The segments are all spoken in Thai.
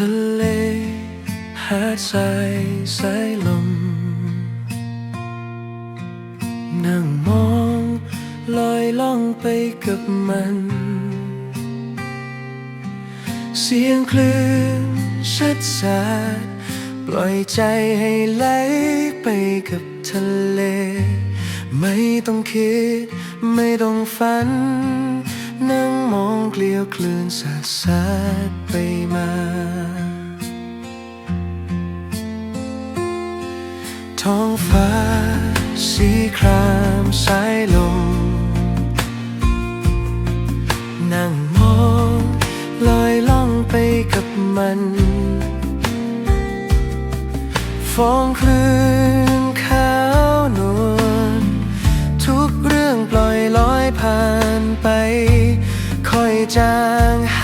ทะเลหาดทรายสายลม นั่งมองลอยล่องไปกับมัน เสียงคลื่นชัดสาดปล่อยใจให้ไหลไปกับทะเล ไม่ต้องคิด ไม่ต้องฝัน นั่งมองเกลียวคลื่นสาดสาดไปมา ท้องฟ้า สีครามสายลม นั่งมองลอยล่องไปกับมันฟองคลื่นขาวนวลทุกเรื่องปล่อยลอยผ่านไป ค่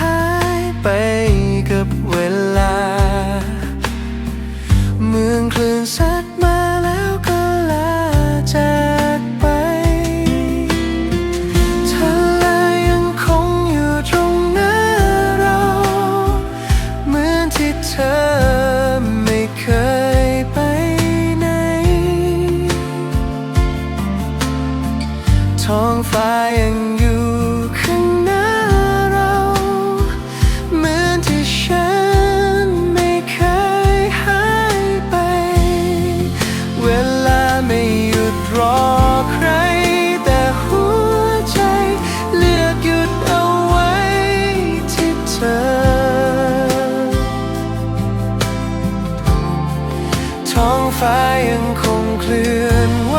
ยังคงเคลื่อนไหว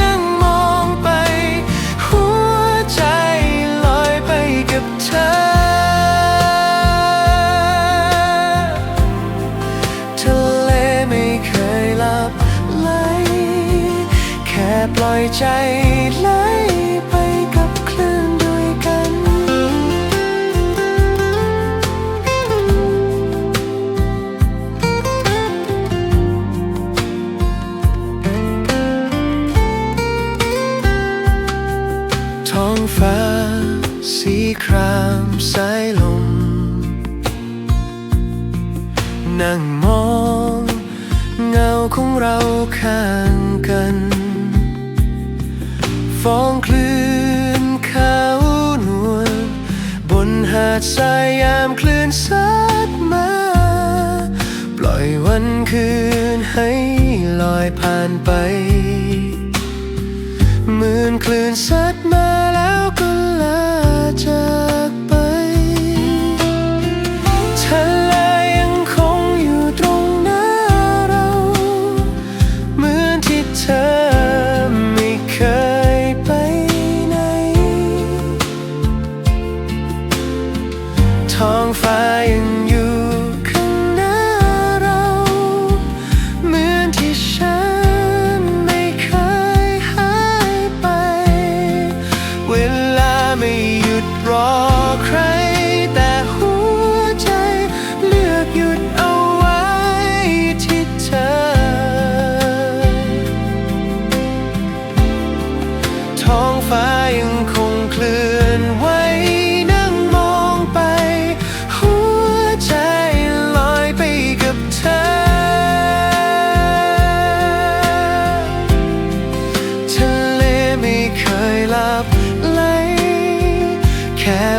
นั่งมองไป หัวใจลอยไปกับเธอ ทะเลไม่เคยหลับไหลแค่ปล่อยใจ ท้องฟ้า สีครามสายลม นั่งมอง เงาของเราข้างกันฟองคลื่นขาวนวลบนหาดทรายยามคลื่นซัดมา ปล่อยวันคืนให้ลอยผ่านไป tongue flying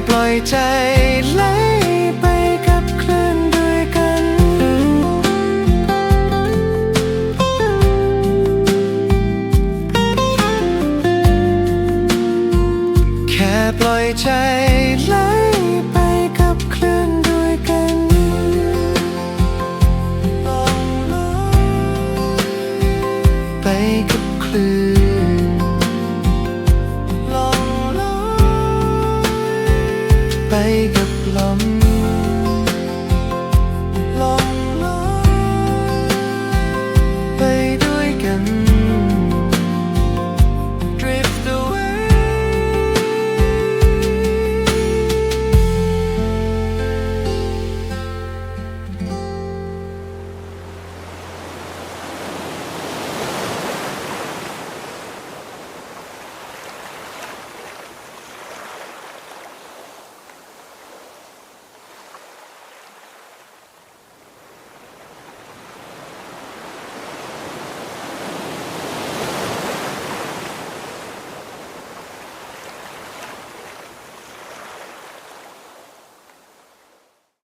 ปล่อยใจไหลไปกับคลื่นด้วยกัน แค่ปล่อยใจ